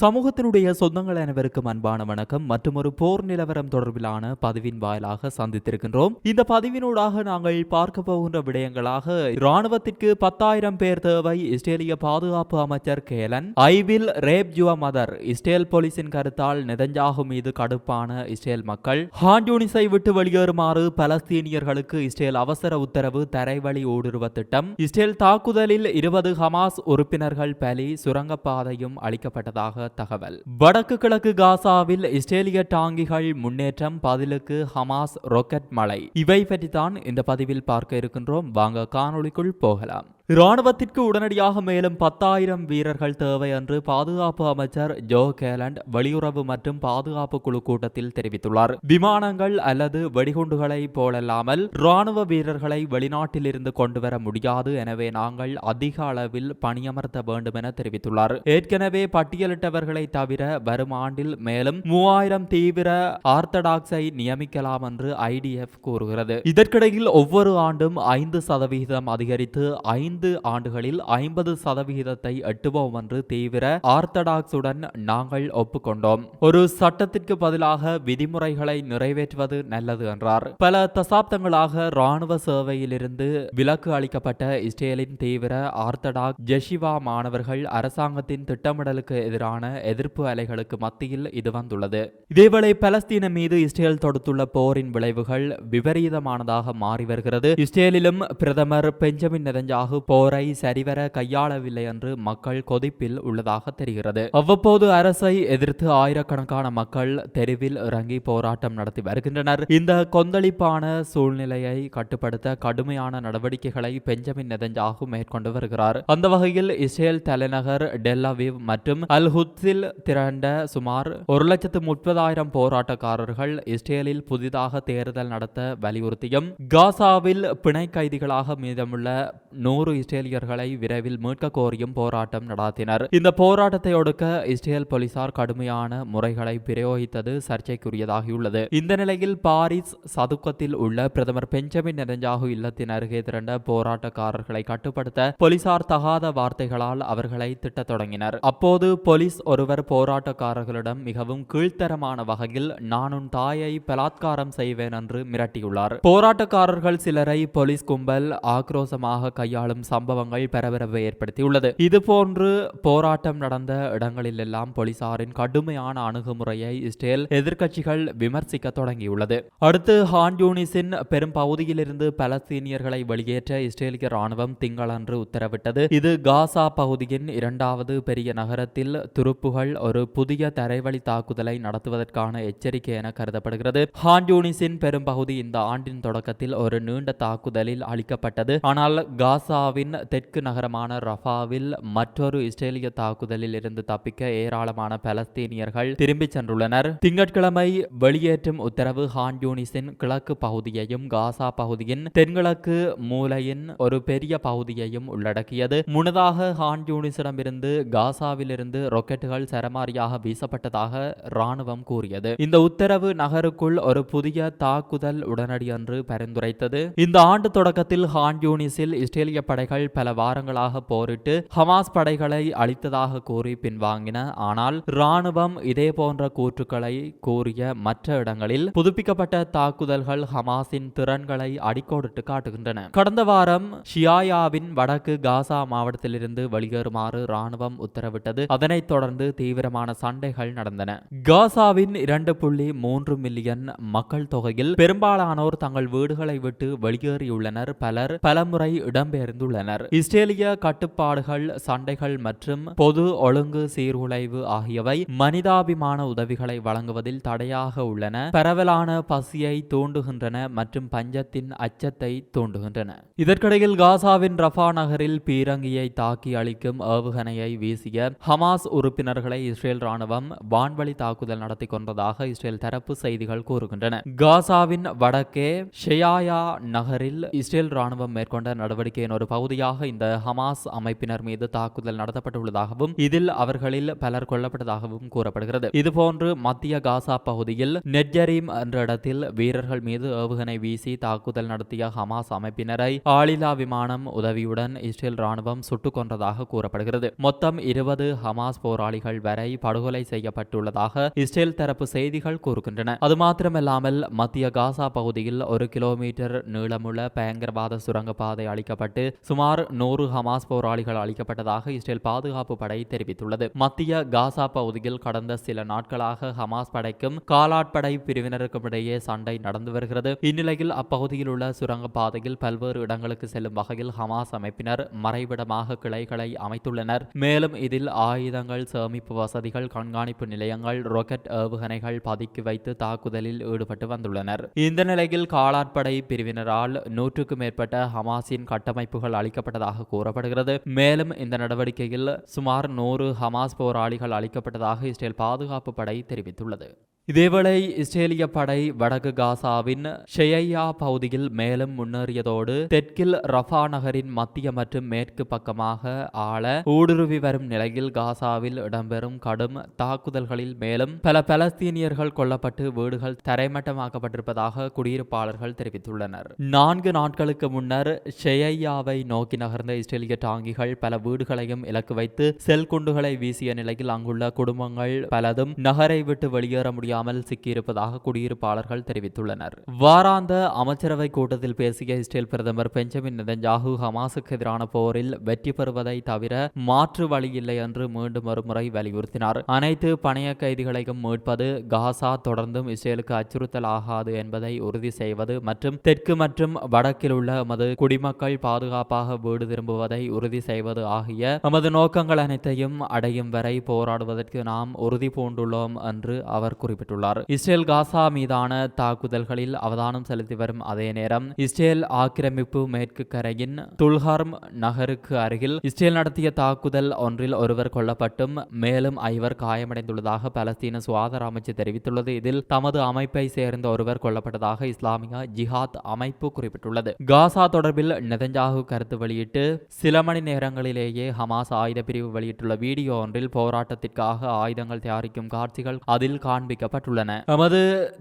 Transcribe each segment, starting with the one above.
சமூகத்தினுடைய சொந்தங்கள் அனைவருக்கும் அன்பான வணக்கம். மற்றும் ஒரு போர் நிலவரம் தொடர்பிலான பதிவின் வாயிலாக சந்தித்திருக்கின்றோம். இந்த பதிவினூடாக நாங்கள் பார்க்க போகின்ற விடயங்களாக இராணுவத்திற்கு பத்தாயிரம் பேர் தேவை இஸ்ரேலிய பாதுகாப்பு அமைச்சர் Gallant I will rape your mother Israel போலீசின் கருத்தால் நெதஞ்சாகு மீது கடுப்பான இஸ்ரேல் மக்கள் ஹான்யூனிஸை விட்டு வெளியேறுமாறு பலஸ்தீனியர்களுக்கு இஸ்ரேல் அவசர உத்தரவு தரைவழி ஊடுருவ திட்டம் இஸ்ரேல் தாக்குதலில் இருபது ஹமாஸ் உறுப்பினர்கள் பலி சுரங்கப்பாதையும் அளிக்கப்பட்டதாக தகவல். வடக்கு கிழக்கு காசாவில் இஸ்ரேலிய டாங்கிகள் முன்னேற்றம் பதிலுக்கு ஹமாஸ் ராக்கெட் மலை இவை பற்றித்தான் இந்த பதிவில் பார்க்க இருக்கின்றோம். வாங்க காணொளிக்குள் போகலாம். இராணுவத்திற்கு உடனடியாக மேலும் பத்தாயிரம் வீரர்கள் தேவை என்று பாதுகாப்பு அமைச்சர் ஜோ கேலண்ட் வெளியுறவு மற்றும் பாதுகாப்பு குழு கூட்டத்தில் தெரிவித்துள்ளார். விமானங்கள் அல்லது வெடிகுண்டுகளை போலல்லாமல் இராணுவ வீரர்களை வெளிநாட்டிலிருந்து கொண்டு வர முடியாது எனவே நாங்கள் அதிக அளவில் பணியமர்த்த வேண்டும் என தெரிவித்துள்ளார். ஏற்கனவே பட்டியலிட்டவர்களை தவிர வரும் ஆண்டில் மேலும் மூவாயிரம் தீவிர ஆர்த்தடாக்ஸை நியமிக்கலாம் என்று ஐடிஎஃப் கூறுகிறது. இதற்கிடையில் ஒவ்வொரு ஆண்டும் ஐந்து சதவிகிதம் அதிகரித்து ஐந்து ஐந்து ஆண்டுகளில் ஐம்பது சதவிகிதத்தை எட்டுவோம் என்று தீவிர ஆர்த்தடாக்ஸுடன் நாங்கள் ஒப்புக்கொண்டோம். ஒரு சட்டத்திற்கு பதிலாக விதிமுறைகளை நிறைவேற்றுவது நல்லது என்றார். பல தசாப்தங்களாக ராணுவ சேவையிலிருந்து விலக்கு அளிக்கப்பட்ட இஸ்ரேலின் தீவிர ஆர்த்தடாக் ஜெஷிவா மாணவர்கள் அரசாங்கத்தின் திட்டமிடலுக்கு எதிரான எதிர்ப்பு அலைகளுக்கு மத்தியில் இது வந்துள்ளது. இதேவேளை பலஸ்தீன மீது இஸ்ரேல் தொடுத்துள்ள போரின் விளைவுகள் விபரீதமானதாக மாறி வருகிறது. இஸ்ரேலிலும் பிரதமர் பெஞ்சமின் நெதஞ்சாகு போரை சரிவர கையாளவில்லை என்று மக்கள் கொதிப்பில் உள்ளதாக தெரிகிறது. அவ்வப்போது அரசை எதிர்த்து ஆயிரக்கணக்கான மக்கள் தெருவில் இறங்கி போராட்டம் நடத்தி வருகின்றனர். இந்த கொந்தளிப்பான சூழ்நிலையை கட்டுப்படுத்த கடுமையான நடவடிக்கைகளை பெஞ்சமின் நெதஞ்சாகு மேற்கொண்டு வருகிறார். அந்த வகையில் இஸ்ரேல் தலைநகர் டெல்லவிவ் மற்றும் அல்ஹுத்ஸில் திரண்ட சுமார் ஒரு லட்சத்து முப்பதாயிரம் போராட்டக்காரர்கள் இஸ்ரேலில் புதிதாக தேர்தல் நடத்த வலியுறுத்தியும் காசாவில் பிணை கைதிகளாக மீதமுள்ள நூறு இஸ்ரேலியர்களை விரைவில் மீட்க கோரியும் போராட்டம் நடாத்தினர். இந்த போராட்டத்தை ஒடுக்க இஸ்ரேல் போலீசார் கடுமையான முறைகளை பிரயோகித்தது சர்ச்சைக்குரியதாகியுள்ளது. இந்த நிலையில் பாரிஸ் சதுக்கத்தில் உள்ள பிரதமர் பெஞ்சமின் நெதஞ்சாகு இல்லத்தின் அருகே திரண்ட போராட்டக்காரர்களை கட்டுப்படுத்த போலீசார் தகாத வார்த்தைகளால் அவர்களை திட்டத் தொடங்கினர். அப்போது போலீஸ் ஒருவர் போராட்டக்காரர்களிடம் மிகவும் கீழ்த்தரமான வகையில் நான் உன் தாயை பலாத்காரம் செய்வேன் என்று மிரட்டியுள்ளார். போராட்டக்காரர்கள் சிலரை போலீஸ் கும்பல் ஆக்ரோசமாக கையாளும் சம்பவங்கள் பரபரப்பை ஏற்படுத்தியுள்ளது. இதுபோன்று போராட்டம் நடந்த இடங்களில் எல்லாம் போலீசாரின் கடுமையான அணுகுமுறையை இஸ்ரேல் எதிர்க்கட்சிகள் விமர்சிக்க தொடங்கியுள்ளது. அடுத்து ஹான் யூனிஸின் பெரும் பகுதியிலிருந்து பலஸ்தீனியர்களை வெளியேற்ற இஸ்ரேலிய ராணுவம் திங்களன்று உத்தரவிட்டது. இது காசா பகுதியின் இரண்டாவது பெரிய நகரத்தில் துருப்புகள் ஒரு புதிய தரைவழி தாக்குதலை நடத்துவதற்கான எச்சரிக்கை என கருதப்படுகிறது. ஹான் பெரும்பகுதி இந்த ஆண்டின் தொடக்கத்தில் ஒரு நீண்ட தாக்குதலில் அளிக்கப்பட்டது ஆனால் காசா காசாவின் தெற்கு நகரமான ரஃபாவில் மற்றொரு இஸ்ரேலிய தாக்குதலில் இருந்து தப்பிக்க ஏராளமான பலஸ்தீனியர்கள் திரும்பிச் சென்றுள்ளனர். திங்கட்கிழமை வெளியேற்றும் உத்தரவு ஹான் யூனிஸின் கிழக்கு பகுதியையும் காசா பகுதியின் தென்கிழக்கு மூலையின் ஒரு பெரிய பகுதியையும் உள்ளடக்கியது. முன்னதாக ஹான் யூனிஸிடமிருந்து காசாவிலிருந்து ராக்கெட்டுகள் சரமாரியாக வீசப்பட்டதாக ராணுவம் கூறியது. இந்த உத்தரவு நகருக்குள் ஒரு புதிய தாக்குதல் உடனடியன்று பரிந்துரைத்தது. இந்த ஆண்டு தொடக்கத்தில் ஹான் யூனிஸில் இஸ்ரேலிய படைகள் பல வாரங்களாக போரிட்டு ஹமாஸ் படைகளை அழித்ததாக கூறி பின்வாங்கின. ஆனால் இராணுவம் இதே போன்ற கூற்றுக்களை கூறிய மற்ற இடங்களில் புதுப்பிக்கப்பட்ட தாக்குதல்கள் ஹமாஸின் திறன்களை அடிக்கோடிட்டு காட்டுகின்றன. கடந்த வாரம் ஷியாயாவின் வடக்கு காசா மாவட்டத்திலிருந்து வெளியேறுமாறு ராணுவம் உத்தரவிட்டது. அதனைத் தொடர்ந்து தீவிரமான சண்டைகள் நடந்தன. காசாவின் இரண்டு புள்ளி மூன்று மில்லியன் மக்கள் தொகையில் பெரும்பாலானோர் தங்கள் வீடுகளை விட்டு வெளியேறியுள்ளனர். பலர் பலமுறை இடம்பெயர்ந்துள்ளனர் இஸ்ரேலிய கட்டுப்பாடுகள் சண்டைகள் மற்றும் பொது ஒழுங்கு சீர்குலைவு ஆகியவை மனிதாபிமான உதவிகளை வழங்குவதில் தடையாக உள்ளன. பரவலான பசியை தூண்டுகின்றன மற்றும் பஞ்சத்தின் அச்சத்தை தூண்டுகின்றன. இதற்கிடையில் காசாவின் ரஃபா நகரில் பீரங்கியை தாக்கி அளிக்கும் ஏவுகணையை வீசிய ஹமாஸ் உறுப்பினர்களை இஸ்ரேல் ராணுவம் வான்வழி தாக்குதல் நடத்தி கொண்டதாக இஸ்ரேல் தரப்பு செய்திகள் கூறுகின்றன. காசாவின் வடக்கே ஷெயாயா நகரில் இஸ்ரேல் ராணுவம் மேற்கொண்ட நடவடிக்கையின் ஒரு பகுதியாக இந்த ஹமாஸ் அமைப்பினர் மீது தாக்குதல் நடத்தப்பட்டுள்ளதாகவும் இதில் அவர்களில் பலர் கொல்லப்பட்டதாகவும் கூறப்படுகிறது. இதுபோன்று மத்திய காசா பகுதியில் நெட்ஜரீம் என்ற இடத்தில் வீரர்கள் மீது ஏவுகணை வீசி தாக்குதல் நடத்திய ஹமாஸ் அமைப்பினரை ஆளில்லா விமானம் உதவியுடன் இஸ்ரேல் ராணுவம் சுட்டுக் கொன்றதாக கூறப்படுகிறது. மொத்தம் இருபது ஹமாஸ் போராளிகள் வரை படுகொலை செய்யப்பட்டுள்ளதாக இஸ்ரேல் தரப்பு செய்திகள் கூறுகின்றன. அது மாத்திரமல்லாமல் மத்திய காசா பகுதியில் ஒரு கிலோமீட்டர் நீளமுள்ள பயங்கரவாத சுரங்கப்பாதை அளிக்கப்பட்டு சுமார் நூறு ஹமாஸ் போராளிகள் அளிக்கப்பட்டதாக இஸ்ரேல் பாதுகாப்பு படை தெரிவித்துள்ளது. மத்திய காசா பகுதியில் கடந்த சில நாட்களாக ஹமாஸ் படைக்கும் காலாட்படை பிரிவினருக்கும் இடையே சண்டை நடந்து வருகிறது. இந்நிலையில் அப்பகுதியில் உள்ள சுரங்கப்பாதையில் பல்வேறு இடங்களுக்கு செல்லும் வகையில் ஹமாஸ் அமைப்பினர் மறைவிடமாக கிளைகளை அமைத்துள்ளனர். மேலும் இதில் ஆயுதங்கள் சேமிப்பு வசதிகள் கண்காணிப்பு நிலையங்கள் ராக்கெட் ஏவுகணைகள் பதுக்கி வைத்து தாக்குதலில் ஈடுபட்டு வந்துள்ளனர். இந்த நிலையில் காலாட்படை பிரிவினரால் நூற்றுக்கும் மேற்பட்ட ஹமாஸின் கட்டமைப்புகள் அளிக்கப்பட்டதாக கூறப்படுகிறது. மேலும் இந்த நடவடிக்கையில் சுமார் நூறு ஹமாஸ் போராளிகள் அளிக்கப்பட்டதாக இஸ்ரேல் பாதுகாப்பு படை தெரிவித்துள்ளது. இதேவேளை இஸ்ரேலிய படை வடக்கு காசாவின் ஷெய்யா பகுதியில் மேலும் முன்னேறியதோடு தெற்கில் ரஃபா நகரின் மத்திய மற்றும் மேற்கு பக்கமாக ஆள ஊடுருவி வரும் நிலையில் காசாவில் இடம்பெறும் கடும் தாக்குதல்களில் மேலும் பல பலஸ்தீனியர்கள் கொல்லப்பட்டு வீடுகள் தரைமட்டமாக்கப்பட்டிருப்பதாக குடியிருப்பாளர்கள் தெரிவித்துள்ளனர். நான்கு நாட்களுக்கு முன்னர் ஷெய்யாவை நோக்கி நகர்ந்த இஸ்ரேலிய டாங்கிகள் பல வீடுகளையும் இலக்கு வைத்து செல் குண்டுகளை வீசிய நிலையில் அங்குள்ள குடும்பங்கள் பலதும் நகரை விட்டு வெளியேற முடியாமல் சிக்கியிருப்பதாக குடியிருப்பாளர்கள் தெரிவித்துள்ளனர். வாராந்த அமைச்சரவை கூட்டத்தில் பேசிய இஸ்ரேல் பிரதமர் பெஞ்சமின் நெதன்யாகு ஹமாஸுக்கு எதிரான போரில் வெற்றி பெறுவதை தவிர மாற்று வழி இல்லை என்று மீண்டும் ஒருமுறை வலியுறுத்தினார். அனைத்து பணைய கைதிகளையும் மீட்பது காசா தொடர்ந்தும் இஸ்ரேலுக்கு அச்சுறுத்தல் ஆகாது என்பதை உறுதி செய்வது மற்றும் தெற்கு மற்றும் வடக்கில் உள்ள எமது குடிமக்கள் பாதுகாப்பாக வீடு திரும்புவதை உறுதி செய்வது ஆகிய எமது நோக்கங்கள் அனைத்தையும் அடையும் வரை போராடுவதற்கு நாம் உறுதி பூண்டுள்ளோம் என்று அவர் குறிப்பிட்டார். குறிப்பிட்டுள்ளார். இஸ்ரேல் காசா மீதான தாக்குதல்களில் அவதானம் செலுத்தி வரும் அதே நேரம் இஸ்ரேல் ஆக்கிரமிப்பு மேற்கு கரையின் துல்ஹார்ம் நகருக்கு அருகில் இஸ்ரேல் நடத்திய தாக்குதல் ஒன்றில் ஒருவர் கொல்லப்பட்டும் மேலும் ஐவர் காயமடைந்துள்ளதாக பலஸ்தீன சுகாதார அமைச்சு தெரிவித்துள்ளது. இதில் தமது அமைப்பை சேர்ந்த ஒருவர் கொல்லப்பட்டதாக இஸ்லாமிய ஜிஹாத் அமைப்பு குறிப்பிட்டுள்ளது. காசா தொடர்பில் நெதஞ்சாகு கருத்து வெளியிட்டு சில மணி நேரங்களிலேயே ஹமாஸ் ஆயுத பிரிவு வெளியிட்டுள்ள வீடியோ ஒன்றில் போராட்டத்திற்காக ஆயுதங்கள் தயாரிக்கும் காட்சிகள் அதில் காண்பிக்கப்பட்டுள்ளன எமது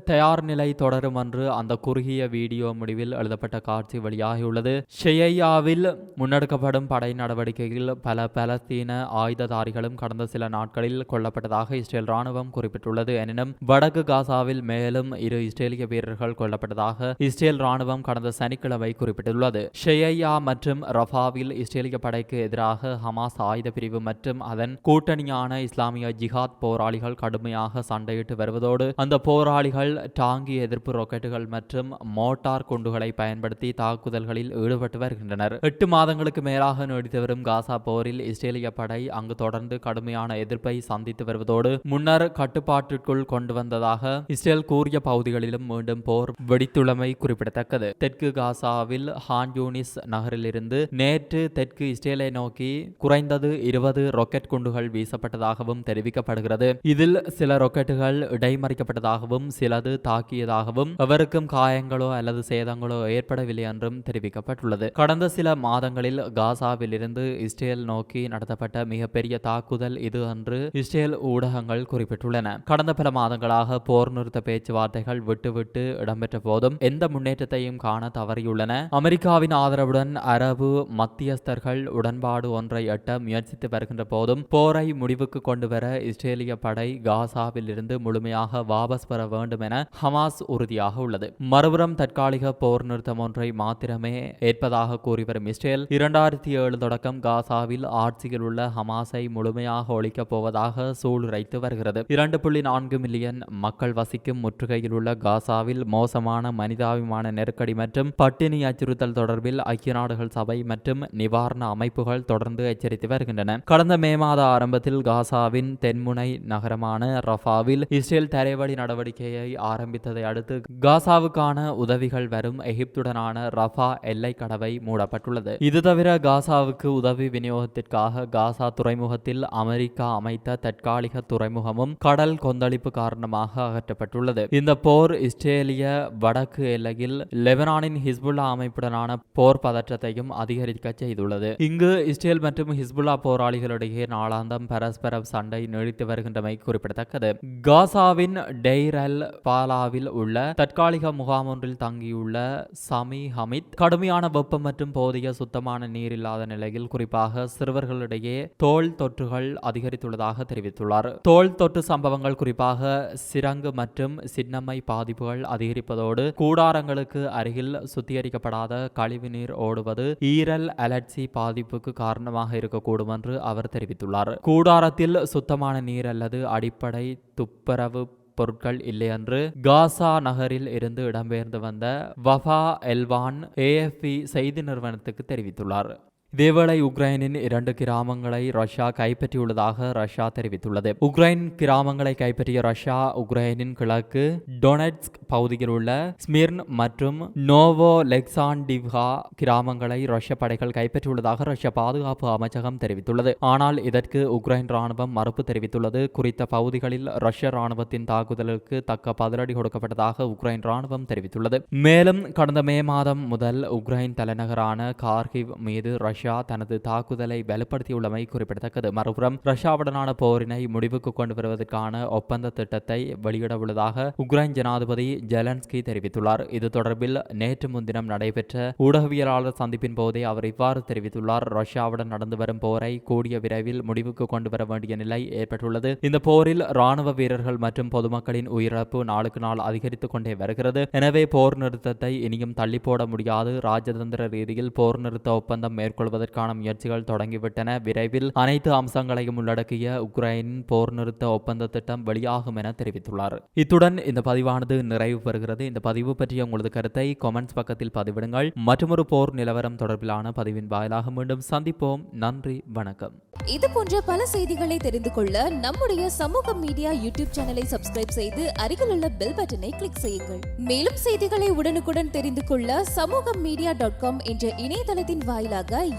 தயார் நிலை தொடரும் என்று அந்த குறுகிய வீடியோ முடிவில் எழுதப்பட்ட காட்சி வெளியாகியுள்ளது. ஷெய்யாவில் முன்னெடுக்கப்படும் படை நடவடிக்கையில் பல பலஸ்தீன ஆயுததாரிகளும் கடந்த சில நாட்களில் கொல்லப்பட்டதாக இஸ்ரேல் ராணுவம் குறிப்பிட்டுள்ளது. எனினும் வடக்கு காசாவில் மேலும் இரு இஸ்ரேலிய வீரர்கள் கொல்லப்பட்டதாக இஸ்ரேல் ராணுவம் கடந்த சனிக்கிழமை குறிப்பிட்டுள்ளது. ஷெய்யா மற்றும் ரஃபாவில் இஸ்ரேலிய படைக்கு எதிராக ஹமாஸ் ஆயுத பிரிவு மற்றும் அதன் கூட்டணியான இஸ்லாமிய ஜிஹாத் போராளிகள் கடுமையாக சண்டையிட்டு வருவது வருவதோடு அந்த போராளிகள் டாங்கி எதிர்ப்பு ராக்கெட்டுகள் மற்றும் மோட்டார் குண்டுகளை பயன்படுத்தி தாக்குதல்களில் ஈடுபட்டு வருகின்றனர். எட்டு மாதங்களுக்கு மேலாக நீடித்து வரும் காசா போரில் இஸ்ரேலிய படை அங்கு தொடர்ந்து கடுமையான எதிர்ப்பை சந்தித்து வருவதோடு முன்னர் கட்டுப்பாட்டிற்குள் கொண்டு வந்ததாக இஸ்ரேல் கூறிய பகுதிகளிலும் மீண்டும் போர் வெடித்துள்ளமை குறிப்பிடத்தக்கது. தெற்கு காசாவில் ஹான் யூனிஸ் நகரிலிருந்து நேற்று தெற்கு இஸ்ரேலை நோக்கி குறைந்தது இருபது ராக்கெட் குண்டுகள் வீசப்பட்டதாகவும் தெரிவிக்கப்படுகிறது. இதில் சில ராக்கெட்டுகள் மறைக்கப்பட்டதாகவும் சிலது தாக்கியதாகவும் எவருக்கும் காயங்களோ அல்லது சேதங்களோ ஏற்படவில்லை என்றும் தெரிவிக்கப்பட்டுள்ளது. கடந்த சில மாதங்களில் காசாவிலிருந்து இஸ்ரேல் நோக்கி நடத்தப்பட்ட மிகப்பெரிய தாக்குதல் இது என்று இஸ்ரேல் ஊடகங்கள் குறிப்பிட்டுள்ளன. கடந்த பல மாதங்களாக போர் நிறுத்த பேச்சுவார்த்தைகள் விட்டுவிட்டு இடம்பெற்ற போதும் எந்த முன்னேற்றத்தையும் காண தவறியுள்ளன. அமெரிக்காவின் ஆதரவுடன் அரபு மத்தியஸ்தர்கள் உடன்பாடு ஒன்றை எட்ட முயற்சித்து வருகின்ற போதும் போரை முடிவுக்கு கொண்டு வர இஸ்ரேலிய படை காசாவில் இருந்து முழுமையாக வாபஸ் பெற வேண்டும் என ஹமாஸ் உறுதியாக உள்ளது. மறுபுறம் தற்காலிக போர் நிறுத்தம் ஒன்றை மாத்திரமே ஏற்பதாக கூறி வரும் இஸ்ரேல் இரண்டாயிரத்தி ஏழு தொடக்கம் காசாவில் ஆட்சியில் உள்ள ஹமாஸை முழுமையாக ஒழிக்கப் போவதாக சூளுரைத்து வருகிறது. இரண்டு புள்ளி நான்கு மில்லியன் மக்கள் வசிக்கும் முற்றுகையில் உள்ள காசாவில் மோசமான மனிதாபிமான நெருக்கடி மற்றும் பட்டினி அச்சுறுத்தல் தொடர்பில் ஐக்கிய நாடுகள் சபை மற்றும் நிவாரண அமைப்புகள் தொடர்ந்து எச்சரித்து வருகின்றன. கடந்த மே மாத ஆரம்பத்தில் காசாவின் தென்முனை நகரமான ரஃபாவில் இஸ்ரேல் இஸ்ரேல் தரைவழி நடவடிக்கையை ஆரம்பித்ததை அடுத்து காசாவுக்கான உதவிகள் வரும் எகிப்துடனான ரஃபா எல்லை கடவை மூடப்பட்டுள்ளது. இது தவிர காசாவுக்கு உதவி விநியோகத்திற்காக காசா துறைமுகத்தில் அமெரிக்கா அமைத்த தற்காலிக துறைமுகமும் கடல் கொந்தளிப்பு காரணமாக அகற்றப்பட்டுள்ளது. இந்த போர் இஸ்ரேலிய வடக்கு எல்லையில் லெபனானின் ஹிஸ்புல்லா அமைப்புடனான போர் பதற்றத்தையும் அதிகரிக்க செய்துள்ளது. இங்கு இஸ்ரேல் மற்றும் ஹிஸ்புல்லா போராளிகளிடையே நாளாந்தம் பரஸ்பர சண்டை நீடித்து வருகின்றமை குறிப்பிடத்தக்கது. காசா காசாவின் டெய்ரல் பாலாவில் உள்ள தற்காலிக முகாம் ஒன்றில் தங்கியுள்ள சமி ஹமித் கடுமையான வெப்பம் மற்றும் போதிய சுத்தமான நீர் இல்லாத நிலையில் குறிப்பாக சிறுவர்களிடையே தோல் தொற்றுகள் அதிகரித்துள்ளதாக தெரிவித்துள்ளார். தோல் தொற்று சம்பவங்கள் குறிப்பாக சிரங்கு மற்றும் சின்னம்மை பாதிப்புகள் அதிகரிப்பதோடு கூடாரங்களுக்கு அருகில் சுத்திகரிக்கப்படாத கழிவுநீர் ஓடுவது ஈரல் அலர்ஜி பாதிப்புக்கு காரணமாக இருக்கக்கூடும் என்று அவர் தெரிவித்துள்ளார். கூடாரத்தில் சுத்தமான நீர் அல்லது அடிப்படை துப்புரவு பொருட்கள் இல்லையென்று காசா நகரில் இருந்து இடம்பெயர்ந்து வந்த வஃபா எல்வான் ஏஎஃப்பி செய்தி நிறுவனத்துக்கு தெரிவித்துள்ளார். இதேவேளை உக்ரைனின் இரண்டு கிராமங்களை ரஷ்யா கைப்பற்றியுள்ளதாக ரஷ்யா தெரிவித்துள்ளது உக்ரைன் கிராமங்களை கைப்பற்றிய ரஷ்யா உக்ரைனின் கிழக்கு டொனெட்ஸ்க் பகுதியில் உள்ள ஸ்மிர்ன் மற்றும் நோவோ லெக்சாண்டிவ்ஹா கிராமங்களை ரஷ்ய படைகள் கைப்பற்றியுள்ளதாக ரஷ்ய பாதுகாப்பு அமைச்சகம் தெரிவித்துள்ளது ஆனால் இதற்கு உக்ரைன் ராணுவம் மறுப்பு தெரிவித்துள்ளது குறித்த பகுதிகளில் ரஷ்ய ராணுவத்தின் தாக்குதலுக்கு தக்க பதிலடி கொடுக்கப்பட்டதாக உக்ரைன் ராணுவம் தெரிவித்துள்ளது மேலும் கடந்த மே மாதம் முதல் உக்ரைன் தலைநகரான கார்கிவ் மீது ரஷ்யா தனது தாக்குதலை வலுப்படுத்தியுள்ளமை குறிப்பிடத்தக்கது. மறுபுறம் ரஷ்யாவுடனான போரினை முடிவுக்கு கொண்டு வருவதற்கான ஒப்பந்த திட்டத்தை வெளியிடவுள்ளதாக உக்ரைன் ஜனாதிபதி ஜெலன்ஸ்கி தெரிவித்துள்ளார். இது தொடர்பில் நேற்று முன்தினம் நடைபெற்ற ஊடகவியலாளர் சந்திப்பின் போதே அவர் இவ்வாறு தெரிவித்துள்ளார். ரஷ்யாவுடன் நடந்து வரும் போரை கூடிய விரைவில் முடிவுக்கு கொண்டு வர வேண்டிய நிலை ஏற்பட்டுள்ளது. இந்த போரில் ராணுவ வீரர்கள் மற்றும் பொதுமக்களின் உயிரிழப்பு நாளுக்கு நாள் அதிகரித்துக் கொண்டே வருகிறது. எனவே போர் நிறுத்தத்தை இனியும் தள்ளிப்போட முடியாது. ராஜதந்திர ரீதியில் போர் நிறுத்த ஒப்பந்தம் செய்வதற்கான முயற்சிகள் தொடங்கிவிட்டன. விரைவில் அனைத்து அம்சங்களையும் உள்ளடக்கிய உக்ரைனின் போர் நிறுத்த ஒப்பந்த திட்டம் வெளியாகும் என தெரிவித்துள்ளார். இத்துடன் இந்த பதிவானது நிறைவு பெறுகிறது. இந்த பதிவு பற்றிய உங்களது கருத்தை கொமெண்ட்ஸ் பக்கத்தில் பதிவிடுங்கள். மற்றொரு போர் நிலவரம் தொடர்பிலான பதிவின் வாயிலாக மீண்டும் சந்திப்போம். நன்றி வணக்கம். இது போன்ற பல செய்திகளை தெரிந்து கொள்ள நம்முடைய சமூக மீடியா யூடியூப் சேனலை சப்ஸ்கிரைப் செய்து அருகில் உள்ள பெல் பட்டனை கிளிக் செய்யுங்கள். மேலும் செய்திகளை உடனுக்குடன் தெரிந்து கொள்ள சமூக மீடியா டாட் காம் என்ற இணையதளத்தின் வாயிலாக